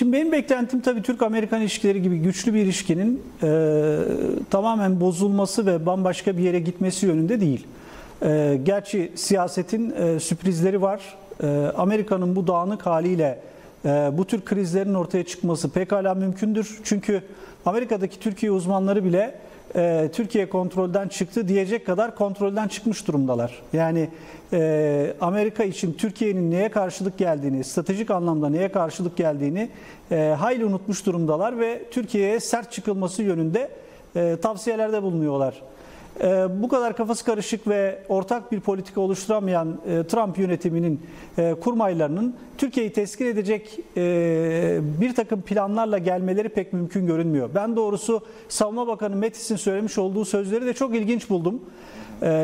Şimdi benim beklentim tabii Türk-Amerikan ilişkileri gibi güçlü bir ilişkinin e, tamamen bozulması ve bambaşka bir yere gitmesi yönünde değil. E, gerçi siyasetin e, sürprizleri var. E, Amerika'nın bu dağınık haliyle bu tür krizlerin ortaya çıkması pekala mümkündür. Çünkü Amerika'daki Türkiye uzmanları bile e, Türkiye kontrolden çıktı diyecek kadar kontrolden çıkmış durumdalar. Yani e, Amerika için Türkiye'nin neye karşılık geldiğini, stratejik anlamda neye karşılık geldiğini e, hayli unutmuş durumdalar ve Türkiye'ye sert çıkılması yönünde tavsiyelerde bulunuyorlar. E, bu kadar kafası karışık ve ortak bir politika oluşturamayan e, Trump yönetiminin e, kurmaylarının Türkiye'yi teskin edecek bir takım planlarla gelmeleri pek mümkün görünmüyor. Ben doğrusu Savunma Bakanı Mattis'in söylemiş olduğu sözleri de çok ilginç buldum.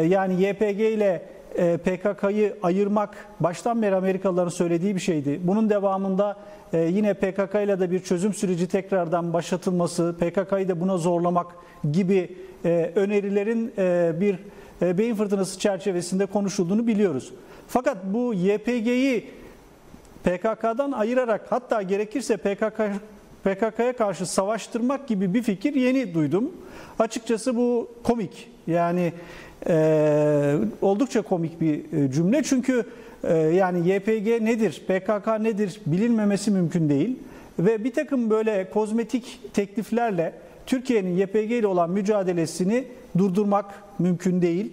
Yani YPG ile PKK'yı ayırmak baştan beri Amerikalıların söylediği bir şeydi. Bunun devamında yine PKK ile de bir çözüm süreci tekrardan başlatılması, PKK'yı da buna zorlamak gibi önerilerin bir beyin fırtınası çerçevesinde konuşulduğunu biliyoruz. Fakat bu YPG'yi PKK'dan ayırarak hatta gerekirse PKK PKK'ya karşı savaştırmak gibi bir fikir yeni duydum. Açıkçası bu komik. Yani e, oldukça komik bir e, cümle. Çünkü e, yani YPG nedir, PKK nedir bilinmemesi mümkün değil. Ve bir takım böyle kozmetik tekliflerle Türkiye'nin YPG ile olan mücadelesini durdurmak mümkün değil.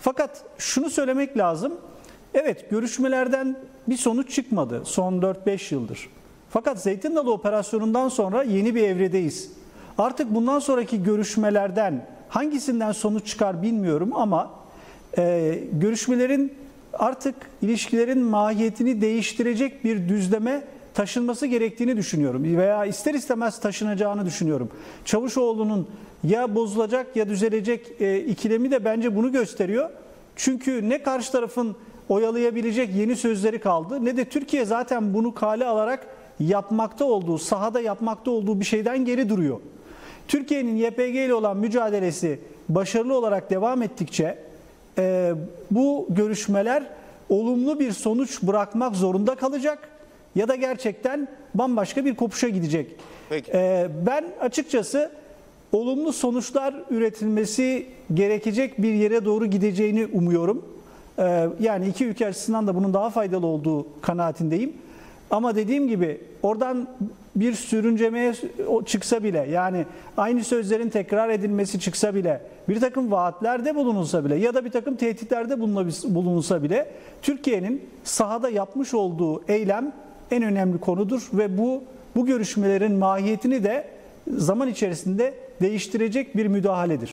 Fakat şunu söylemek lazım. Evet görüşmelerden bir sonuç çıkmadı son 4-5 yıldır. Fakat Zeytin Dalı operasyonundan sonra yeni bir evredeyiz. Artık bundan sonraki görüşmelerden hangisinden sonuç çıkar bilmiyorum ama e, görüşmelerin artık ilişkilerin mahiyetini değiştirecek bir düzleme taşınması gerektiğini düşünüyorum veya ister istemez taşınacağını düşünüyorum. Çavuşoğlu'nun ya bozulacak ya düzelecek e, ikilemi de bence bunu gösteriyor. Çünkü ne karşı tarafın oyalayabilecek yeni sözleri kaldı ne de Türkiye zaten bunu kale alarak yapmakta olduğu, sahada yapmakta olduğu bir şeyden geri duruyor. Türkiye'nin YPG ile olan mücadelesi başarılı olarak devam ettikçe e, bu görüşmeler olumlu bir sonuç bırakmak zorunda kalacak ya da gerçekten bambaşka bir kopuşa gidecek. Peki. E, ben açıkçası olumlu sonuçlar üretilmesi gerekecek bir yere doğru gideceğini umuyorum. E, yani iki ülke açısından da bunun daha faydalı olduğu kanaatindeyim. Ama dediğim gibi oradan bir sürüncemeye çıksa bile yani aynı sözlerin tekrar edilmesi çıksa bile bir takım vaatlerde bulunulsa bile ya da bir takım tehditlerde bulunulsa bile Türkiye'nin sahada yapmış olduğu eylem en önemli konudur ve bu bu görüşmelerin mahiyetini de zaman içerisinde değiştirecek bir müdahaledir.